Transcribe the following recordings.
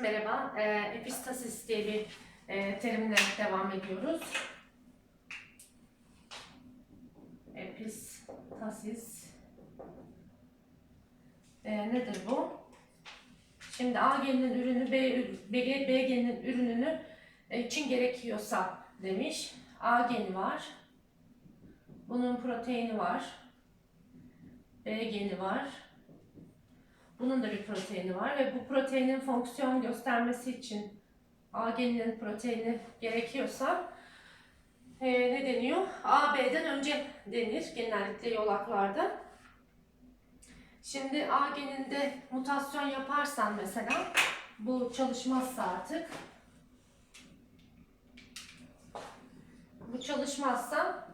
Merhaba, e, epistasis diye bir e, terimle devam ediyoruz. Epistasis. E, nedir bu? Şimdi A geninin ürünü B, B, B geninin ürününü e, için gerekiyorsa demiş. A geni var. Bunun proteini var. B geni var. Bunun da bir proteini var ve bu proteinin fonksiyon göstermesi için A geninin proteini gerekiyorsa e, ne deniyor? A, B'den önce denir genellikle yolaklarda. Şimdi A geninde mutasyon yaparsan mesela bu çalışmazsa artık bu çalışmazsa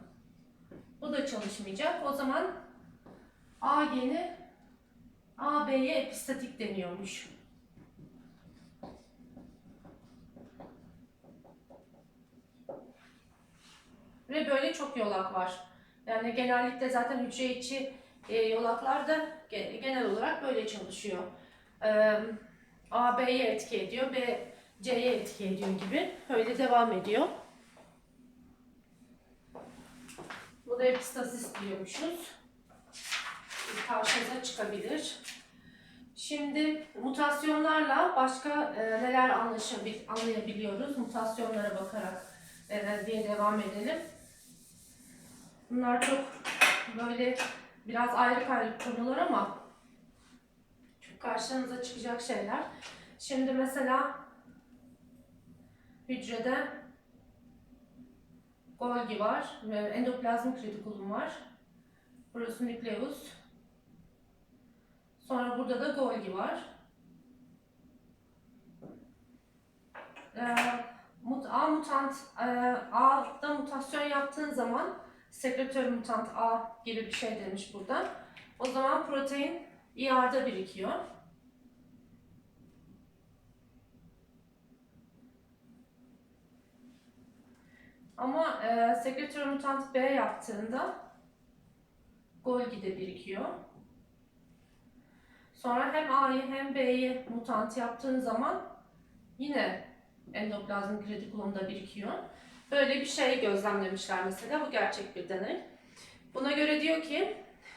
bu da çalışmayacak. O zaman A geni AB'ye epistatik deniyormuş. Ve böyle çok yolak var. Yani genellikle zaten hücre içi e, yolaklar da ge- genel olarak böyle çalışıyor. A B'ye etki ediyor, B C'ye etki ediyor gibi. Öyle devam ediyor. Bu da epistasis diyormuşuz karşınıza çıkabilir. Şimdi mutasyonlarla başka e, neler anlayabiliyoruz? Mutasyonlara bakarak e, diye devam edelim. Bunlar çok böyle biraz ayrı ayrı konular ama çok karşınıza çıkacak şeyler. Şimdi mesela hücrede Golgi var endoplazmik retikulum var. Burası nükleus. Sonra burada da Golgi var. Ee, mut, A mutant, e, A'da mutasyon yaptığın zaman sekretör mutant A gibi bir şey demiş burada. O zaman protein ER'da birikiyor. Ama e, sekretör mutant B yaptığında Golgi'de birikiyor. Sonra hem A'yı hem B'yi mutant yaptığın zaman yine endoplazmik retikulumda birikiyor. Böyle bir şey gözlemlemişler mesela. Bu gerçek bir deney. Buna göre diyor ki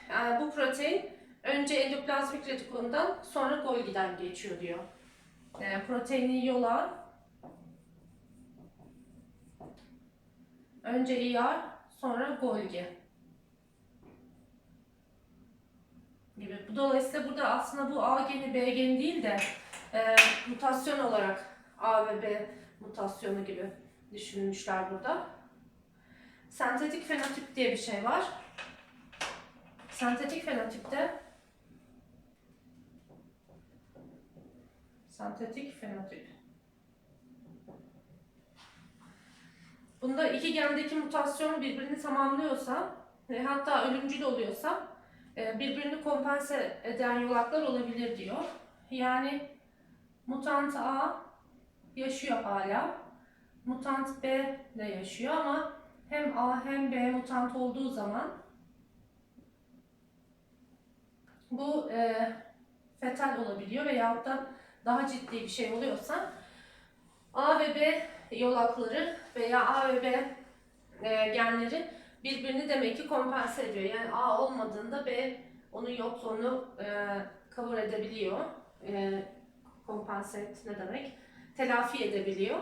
e, bu protein önce endoplazmik retikulumdan sonra Golgi'den geçiyor diyor. E, proteinin yola önce ER sonra Golgi. Gibi. Dolayısıyla burada aslında bu A geni B geni değil de e, mutasyon olarak A ve B mutasyonu gibi düşünmüşler burada. Sentetik fenotip diye bir şey var. Sentetik fenotipte sentetik fenotip. Bunda iki gendeki mutasyon birbirini tamamlıyorsa ve hatta ölümcül oluyorsa birbirini kompense eden yolaklar olabilir diyor. Yani mutant A yaşıyor hala. Mutant B de yaşıyor ama hem A hem B mutant olduğu zaman bu e, fetal olabiliyor veyahut da daha ciddi bir şey oluyorsa A ve B yolakları veya A ve B e, genleri birbirini demek ki kompense ediyor. Yani A olmadığında B onun yokluğunu e, kabul edebiliyor. E, kompense et ne demek? Telafi edebiliyor.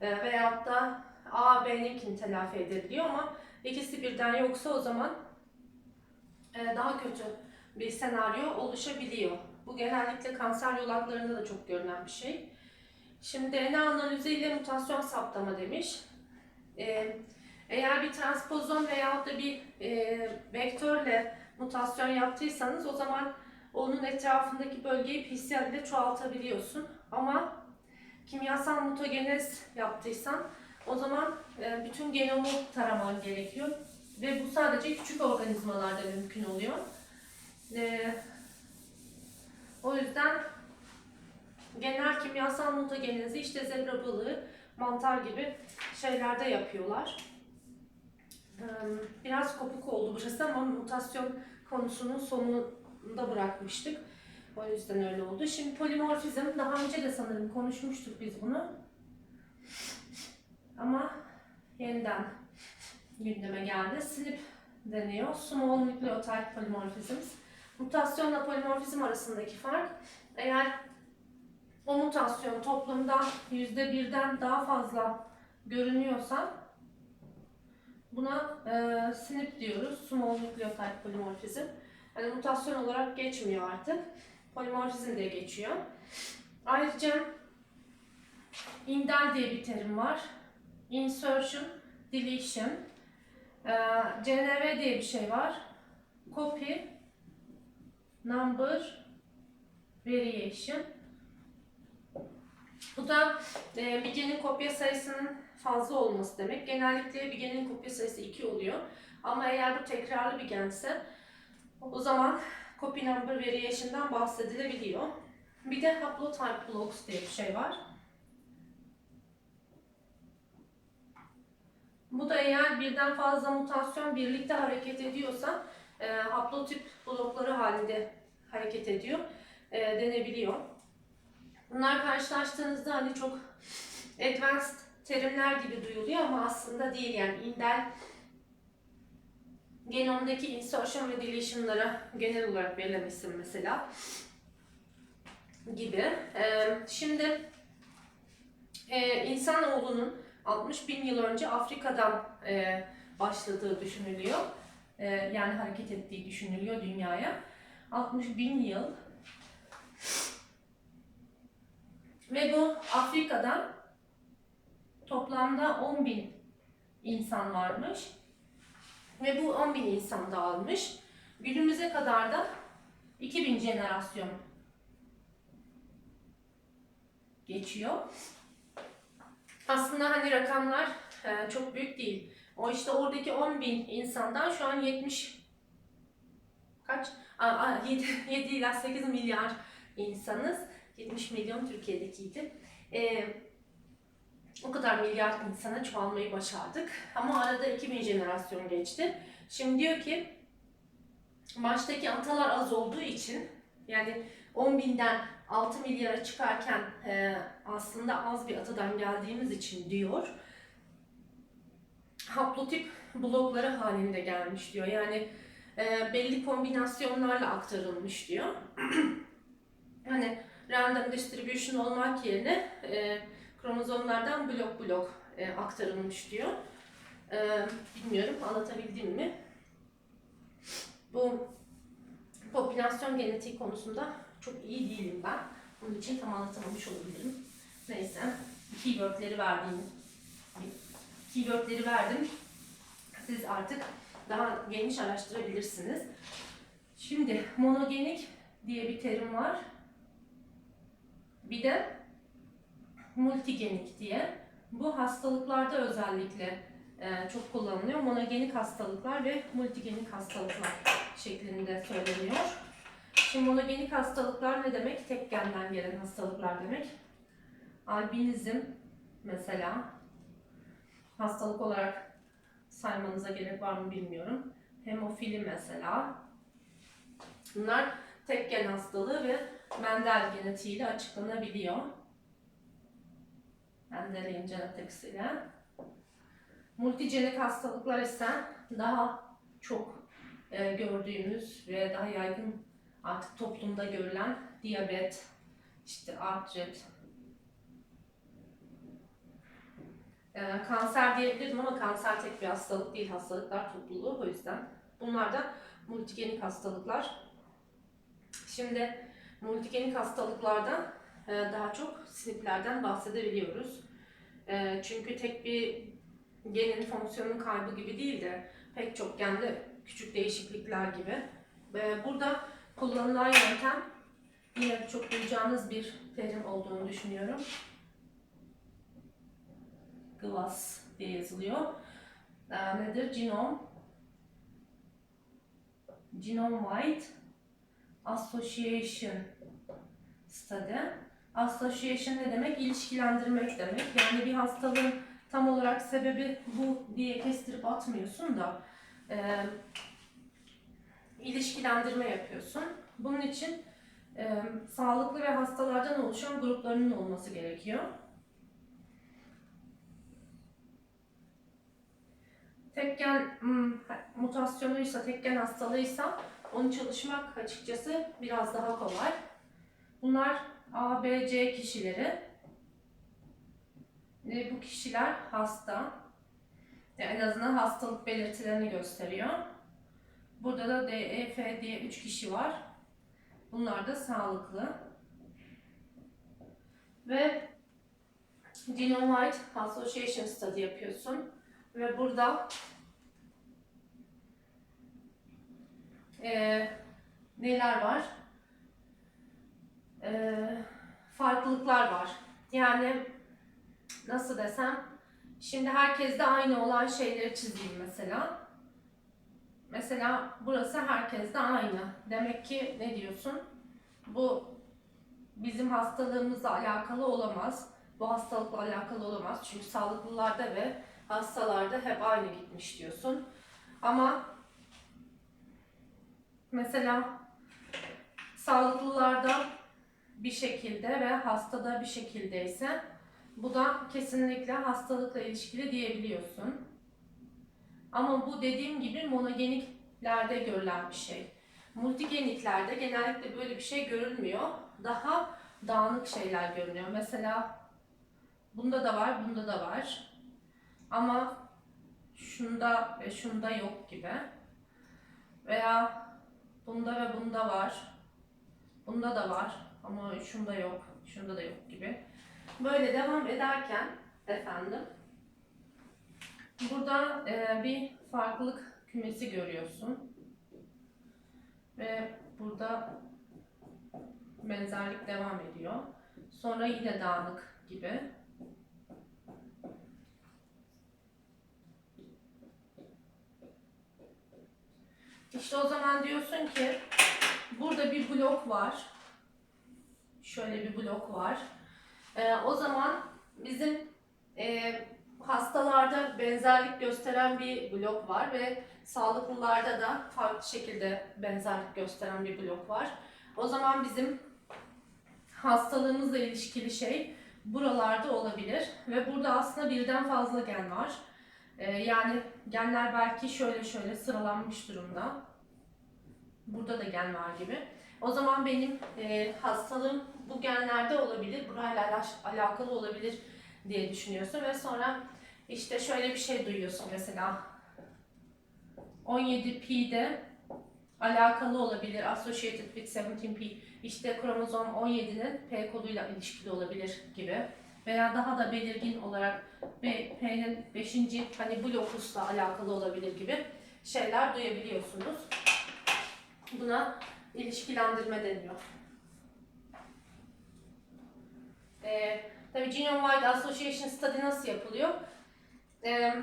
E, veyahut da A B'ninkini telafi edebiliyor ama ikisi birden yoksa o zaman e, daha kötü bir senaryo oluşabiliyor. Bu genellikle kanser yolaklarında da çok görülen bir şey. Şimdi DNA analiziyle mutasyon saptama demiş. Ee, eğer bir transpozom veyahut da bir e, vektörle mutasyon yaptıysanız o zaman onun etrafındaki bölgeyi PCR ile çoğaltabiliyorsun. Ama kimyasal mutagenez yaptıysan o zaman e, bütün genomu taraman gerekiyor. Ve bu sadece küçük organizmalarda mümkün oluyor. E, o yüzden genel kimyasal mutagenezi işte zebra balığı, mantar gibi şeylerde yapıyorlar. Biraz kopuk oldu burası ama mutasyon konusunun sonunda bırakmıştık. O yüzden öyle oldu. Şimdi polimorfizm daha önce de sanırım konuşmuştuk biz bunu. Ama yeniden gündeme geldi. SNP deniyor. Small Nucleotide Polymorphisms. Mutasyonla polimorfizm arasındaki fark eğer o mutasyon toplumda yüzde birden daha fazla görünüyorsa buna e, SNP diyoruz. Small Nucleotide Polymorphism. Yani mutasyon olarak geçmiyor artık. Polimorfizm diye geçiyor. Ayrıca indel diye bir terim var. Insertion, deletion. Ee, CNV diye bir şey var. Copy, number, variation. Bu da e, bir genin kopya sayısının fazla olması demek. Genellikle bir genin kopya sayısı 2 oluyor. Ama eğer bu tekrarlı bir gense o zaman copy number variation'dan bahsedilebiliyor. Bir de haplotype blocks diye bir şey var. Bu da eğer birden fazla mutasyon birlikte hareket ediyorsa e, haplotip blokları halinde hareket ediyor e, denebiliyor. Bunlar karşılaştığınızda hani çok advanced terimler gibi duyuluyor ama aslında değil yani indel genomdaki insertion ve deletion'lara genel olarak verilen mesela gibi. Ee, şimdi e, insanoğlunun 60 bin yıl önce Afrika'dan e, başladığı düşünülüyor. E, yani hareket ettiği düşünülüyor dünyaya. 60 bin yıl. Ve bu Afrika'dan toplamda 10 bin insan varmış. Ve bu 10 bin insan dağılmış. Günümüze kadar da 2000 jenerasyon geçiyor. Aslında hani rakamlar e, çok büyük değil. O işte oradaki 10 bin insandan şu an 70 kaç? Aa, aa, 7, 7 ila 8 milyar insanız. 70 milyon Türkiye'dekiydi. E, o kadar milyar insana çoğalmayı başardık. Ama arada 2000 jenerasyon geçti. Şimdi diyor ki baştaki atalar az olduğu için yani 10 binden 6 milyara çıkarken e, aslında az bir atadan geldiğimiz için diyor haplotip blokları halinde gelmiş diyor. Yani e, belli kombinasyonlarla aktarılmış diyor. hani random distribution olmak yerine e, kromozomlardan blok blok e, aktarılmış diyor. E, bilmiyorum anlatabildim mi? Bu popülasyon genetiği konusunda çok iyi değilim ben. Bunun için tam anlatamamış olabilirim. Neyse, keywordleri verdiğim keywordleri verdim. Siz artık daha geniş araştırabilirsiniz. Şimdi monogenik diye bir terim var. Bir de multigenik diye. Bu hastalıklarda özellikle e, çok kullanılıyor. Monogenik hastalıklar ve multigenik hastalıklar şeklinde söyleniyor. Şimdi monogenik hastalıklar ne demek? Tek genden gelen hastalıklar demek. Albinizm mesela hastalık olarak saymanıza gerek var mı bilmiyorum. Hemofili mesela. Bunlar tek gen hastalığı ve Mendel genetiğiyle açıklanabiliyor. Mendelian genetics ile. Multigenik hastalıklar ise daha çok e, gördüğümüz ve daha yaygın artık toplumda görülen diyabet, işte artrit, e, kanser diyebilirim ama kanser tek bir hastalık değil, hastalıklar topluluğu o yüzden. Bunlar da multigenik hastalıklar. Şimdi multigenik hastalıklarda e, daha çok siniplerden bahsedebiliyoruz. E, çünkü tek bir genin fonksiyonun kaybı gibi değil de pek çok gende küçük değişiklikler gibi. E, burada kullanılan yöntem yine çok duyacağınız bir terim olduğunu düşünüyorum. GWAS diye yazılıyor. Nedir? Genom Genome Wide Association Study. Association ne demek? İlişkilendirmek demek. Yani bir hastalığın tam olarak sebebi bu diye kestirip atmıyorsun da e, ilişkilendirme yapıyorsun. Bunun için e, sağlıklı ve hastalardan oluşan gruplarının olması gerekiyor. Tek gen hmm, mutasyonuysa, tek gen hastalığıysa onu çalışmak açıkçası biraz daha kolay. Bunlar A, B, C kişileri. E, bu kişiler hasta. Yani en azından hastalık belirtilerini gösteriyor. Burada da D, E, F diye 3 kişi var. Bunlar da sağlıklı. Ve Genome-Wide Association Study yapıyorsun. Ve burada eee, neler var? Eee, farklılıklar var. Yani nasıl desem, şimdi herkeste aynı olan şeyleri çizeyim mesela. Mesela burası herkeste aynı. Demek ki ne diyorsun? Bu bizim hastalığımızla alakalı olamaz. Bu hastalıkla alakalı olamaz. Çünkü sağlıklılarda ve hastalarda hep aynı gitmiş diyorsun. Ama mesela sağlıklılarda bir şekilde ve hastada bir şekildeyse bu da kesinlikle hastalıkla ilişkili diyebiliyorsun. Ama bu dediğim gibi monogeniklerde görülen bir şey. Multigeniklerde genellikle böyle bir şey görülmüyor. Daha dağınık şeyler görünüyor. Mesela bunda da var, bunda da var. Ama şunda ve şunda yok gibi. Veya bunda ve bunda var. Bunda da var ama şunda yok, şunda da yok gibi. Böyle devam ederken efendim burada e, bir farklılık kümesi görüyorsun. Ve burada benzerlik devam ediyor. Sonra yine dağınık gibi. İşte o zaman diyorsun ki burada bir blok var. Şöyle bir blok var. Ee, o zaman bizim e, hastalarda benzerlik gösteren bir blok var ve sağlıklılarda da farklı şekilde benzerlik gösteren bir blok var. O zaman bizim hastalığımızla ilişkili şey buralarda olabilir ve burada aslında birden fazla gen var. Ee, yani genler belki şöyle şöyle sıralanmış durumda. Burada da gen var gibi. O zaman benim e, hastalığım bu genlerde olabilir, burayla ala- alakalı olabilir diye düşünüyorsun ve sonra işte şöyle bir şey duyuyorsun mesela 17P'de alakalı olabilir, associated with 17P, işte kromozom 17'nin P koduyla ilişkili olabilir gibi veya daha da belirgin olarak P'nin 5. hani blokusla alakalı olabilir gibi şeyler duyabiliyorsunuz. Buna ilişkilendirme deniyor. Ee, tabii Genome-Wide Association Study nasıl yapılıyor? Ee,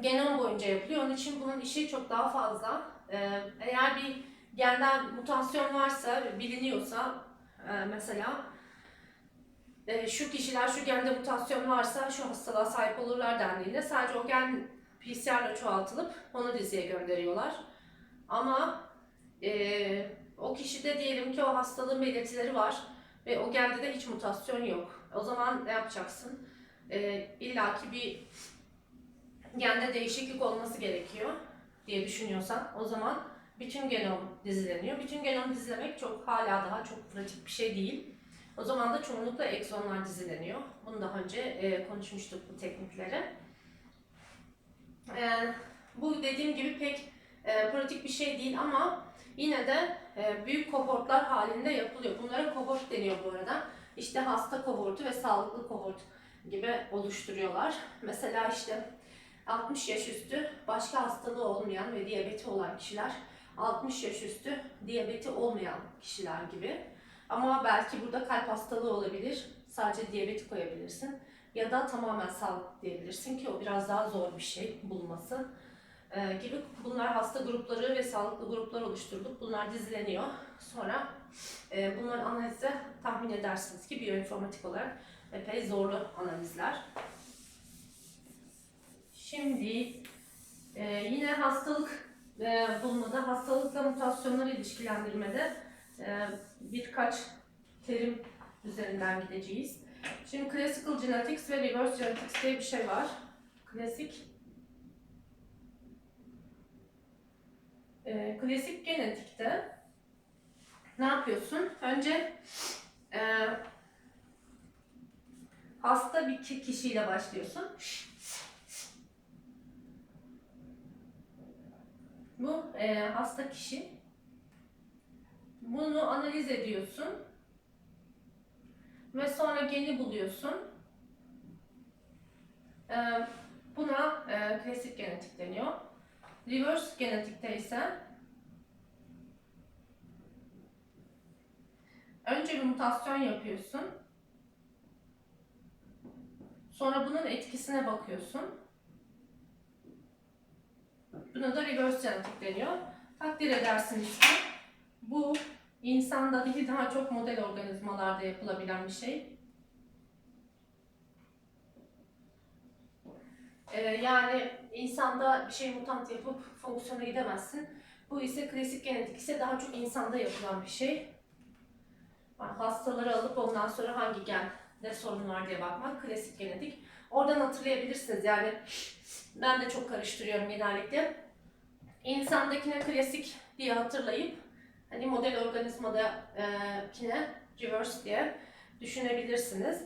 genom boyunca yapılıyor. Onun için bunun işi çok daha fazla. Ee, eğer bir genden mutasyon varsa, biliniyorsa e, mesela e, şu kişiler şu gende mutasyon varsa şu hastalığa sahip olurlar dendiğinde sadece o gen PCR'la çoğaltılıp onu diziye gönderiyorlar. Ama e, o kişide diyelim ki o hastalığın belirtileri var ve o gende de hiç mutasyon yok. O zaman ne yapacaksın? E, İlla ki bir gende değişiklik olması gerekiyor diye düşünüyorsan o zaman bütün genom dizileniyor. Bütün genom dizilemek çok hala daha çok pratik bir şey değil. O zaman da çoğunlukla egzonlar dizileniyor. Bunu daha önce e, konuşmuştuk bu teknikleri. E, bu dediğim gibi pek e, pratik bir şey değil ama yine de e, büyük kohortlar halinde yapılıyor. Bunlara kohort deniyor bu arada. İşte hasta kohortu ve sağlıklı kohort gibi oluşturuyorlar. Mesela işte 60 yaş üstü başka hastalığı olmayan ve diyabeti olan kişiler, 60 yaş üstü diyabeti olmayan kişiler gibi. Ama belki burada kalp hastalığı olabilir, sadece diyabeti koyabilirsin. Ya da tamamen sağlık diyebilirsin ki o biraz daha zor bir şey bulması. Ee, gibi bunlar hasta grupları ve sağlıklı gruplar oluşturulduk. Bunlar dizileniyor. Sonra e, bunların analizi tahmin edersiniz ki biyoinformatik olarak epey zorlu analizler. Şimdi e, yine hastalık e, bulmada, hastalıkla mutasyonları ilişkilendirmede birkaç terim üzerinden gideceğiz. Şimdi Classical Genetics ve Reverse Genetics diye bir şey var. Klasik e, klasik genetikte ne yapıyorsun? Önce e, hasta bir ki- kişiyle başlıyorsun. Bu e, hasta kişi. Bunu analiz ediyorsun. Ve sonra geni buluyorsun. E, buna e, klasik genetik deniyor. Reverse genetikte ise önce bir mutasyon yapıyorsun. Sonra bunun etkisine bakıyorsun. Buna da reverse genetik deniyor. Takdir edersiniz ki bu insanda değil daha çok model organizmalarda yapılabilen bir şey. Ee, yani insanda bir şey mutant yapıp fonksiyona gidemezsin. Bu ise klasik genetik ise daha çok insanda yapılan bir şey. Yani hastaları alıp ondan sonra hangi gende sorun var diye bakmak klasik genetik. Oradan hatırlayabilirsiniz yani ben de çok karıştırıyorum genellikle. İnsandakine klasik diye hatırlayıp hani model organizmadakine reverse diye düşünebilirsiniz.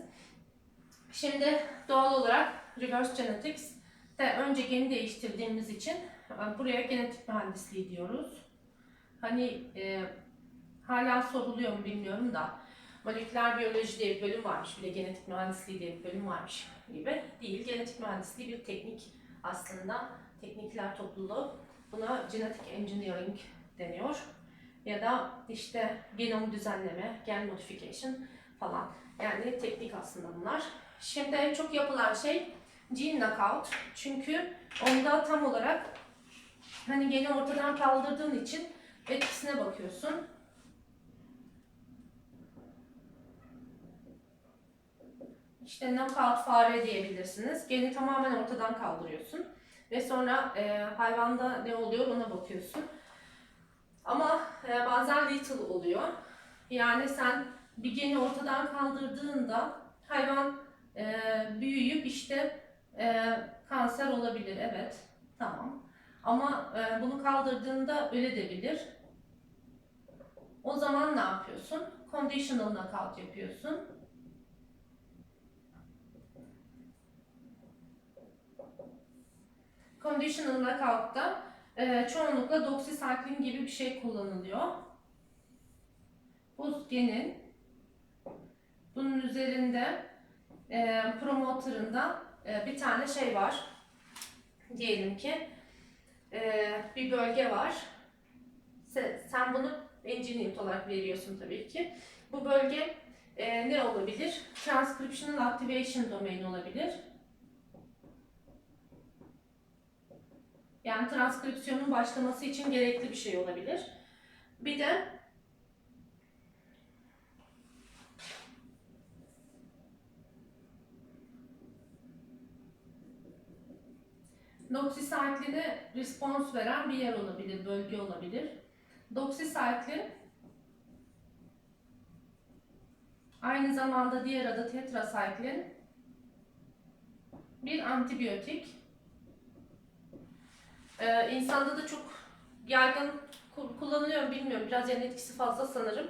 Şimdi doğal olarak reverse genetics de önce geni değiştirdiğimiz için e, buraya genetik mühendisliği diyoruz. Hani e, hala soruluyor mu bilmiyorum da moleküler biyoloji diye bir bölüm varmış, bir de genetik mühendisliği diye bir bölüm varmış gibi değil. Genetik mühendisliği bir teknik aslında, teknikler topluluğu. Buna genetic engineering deniyor. Ya da işte genom düzenleme, gen modification falan. Yani teknik aslında bunlar. Şimdi en çok yapılan şey gene knockout. Çünkü onda tam olarak hani geni ortadan kaldırdığın için etkisine bakıyorsun. İşte knockout fare diyebilirsiniz. Geni tamamen ortadan kaldırıyorsun. Ve sonra e, hayvanda ne oluyor ona bakıyorsun. Ama e, bazen little oluyor. Yani sen bir geni ortadan kaldırdığında hayvan e, büyüyüp işte e, kanser olabilir. Evet, tamam. Ama e, bunu kaldırdığında ölebilir. O zaman ne yapıyorsun? Conditional knockout yapıyorsun. Conditional knockout'ta e, çoğunlukla doxycycline gibi bir şey kullanılıyor. Bu genin bunun üzerinde e, promoterında e, bir tane şey var. Diyelim ki e, bir bölge var. Sen, sen bunu engineered olarak veriyorsun tabii ki. Bu bölge e, ne olabilir? Transcriptional Activation Domain olabilir. Yani transkripsiyonun başlaması için gerekli bir şey olabilir. Bir de Doxycycline'e respons veren bir yer olabilir, bölge olabilir. Doxycycline aynı zamanda diğer adı tetracycline bir antibiyotik. Ee, insanda da çok yaygın ku- kullanılıyor bilmiyorum. Biraz yan etkisi fazla sanırım.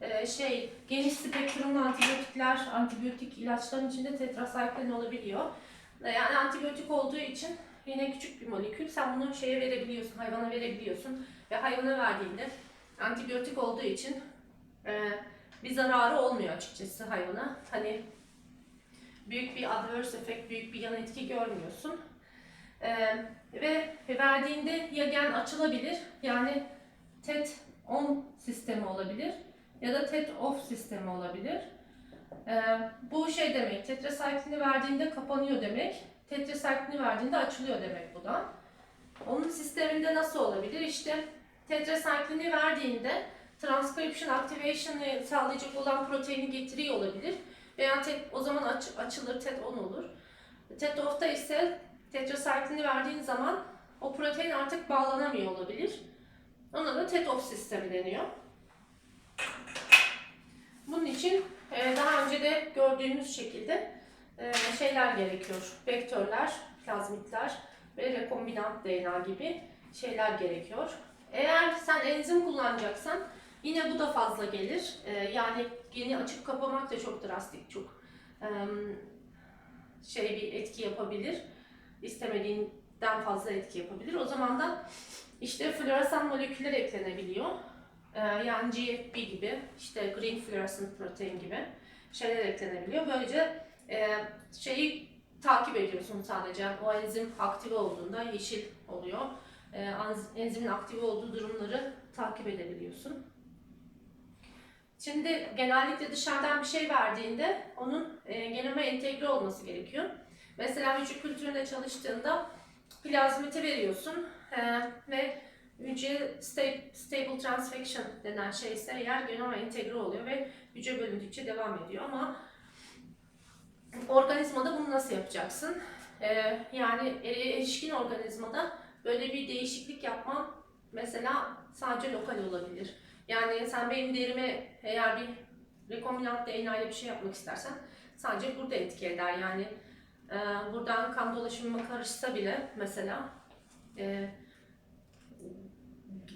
Ee, şey, geniş spektrumlu antibiyotikler, antibiyotik ilaçların içinde tetracycline olabiliyor. Ee, Yani antibiyotik olduğu için yine küçük bir molekül. Sen bunu şeye verebiliyorsun, hayvana verebiliyorsun. Ve hayvana verdiğinde antibiyotik olduğu için e, bir zararı olmuyor açıkçası hayvana. Hani büyük bir adverse effect, büyük bir yan etki görmüyorsun. Ee, ve verdiğinde ya gen açılabilir yani TET on sistemi olabilir ya da TET off sistemi olabilir. Ee, bu şey demek tetracycline'i verdiğinde kapanıyor demek. Tetracycline'i verdiğinde açılıyor demek bu da. Onun sisteminde nasıl olabilir? İşte tetracycline'i verdiğinde transcription activation'ı sağlayacak olan proteini getiriyor olabilir. Veya tet, o zaman aç, açılır, TET on olur. TET off'ta ise tetracycline'i verdiğin zaman o protein artık bağlanamıyor olabilir. Ona da TET off sistemi deniyor. Bunun için e, daha önce de gördüğümüz şekilde e, şeyler gerekiyor. Vektörler, plazmitler ve rekombinant DNA gibi şeyler gerekiyor. Eğer sen enzim kullanacaksan yine bu da fazla gelir. E, yani geni açıp kapamak da çok drastik, çok şey bir etki yapabilir. İstemediğinden fazla etki yapabilir. O zaman da işte floresan moleküller eklenebiliyor. Ee, yani GFP gibi, işte Green Fluorescent Protein gibi şeyler eklenebiliyor. Böylece e, şeyi takip ediyorsun sadece. O enzim aktive olduğunda yeşil oluyor. Ee, enzimin aktive olduğu durumları takip edebiliyorsun. Şimdi genellikle dışarıdan bir şey verdiğinde onun e, genome entegre olması gerekiyor. Mesela hücre kültüründe çalıştığında plazmiti veriyorsun e, ve hücre sta- stable transfection denen şey ise eğer genoma entegre oluyor ve hücre bölündükçe devam ediyor ama organizmada bunu nasıl yapacaksın? E, yani e- erişkin organizmada böyle bir değişiklik yapman mesela sadece lokal olabilir. Yani sen benim derime eğer bir rekombinant DNA ile bir şey yapmak istersen sadece burada etki eder. Yani e, buradan kan dolaşımıma karışsa bile mesela e,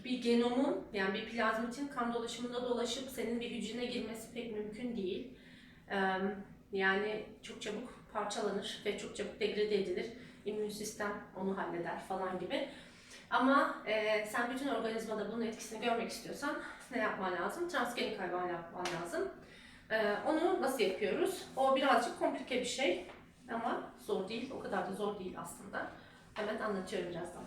bir genomun yani bir plazmitin kan dolaşımında dolaşıp senin bir hücrene girmesi pek mümkün değil. E, yani çok çabuk parçalanır ve çok çabuk degrade edilir. İmmün sistem onu halleder falan gibi. Ama e, sen bütün organizmada bunun etkisini görmek istiyorsan ne yapman lazım? Transgenik hayvan yapman lazım. E, onu nasıl yapıyoruz? O birazcık komplike bir şey ama zor değil. O kadar da zor değil aslında. Hemen anlatıyorum birazdan.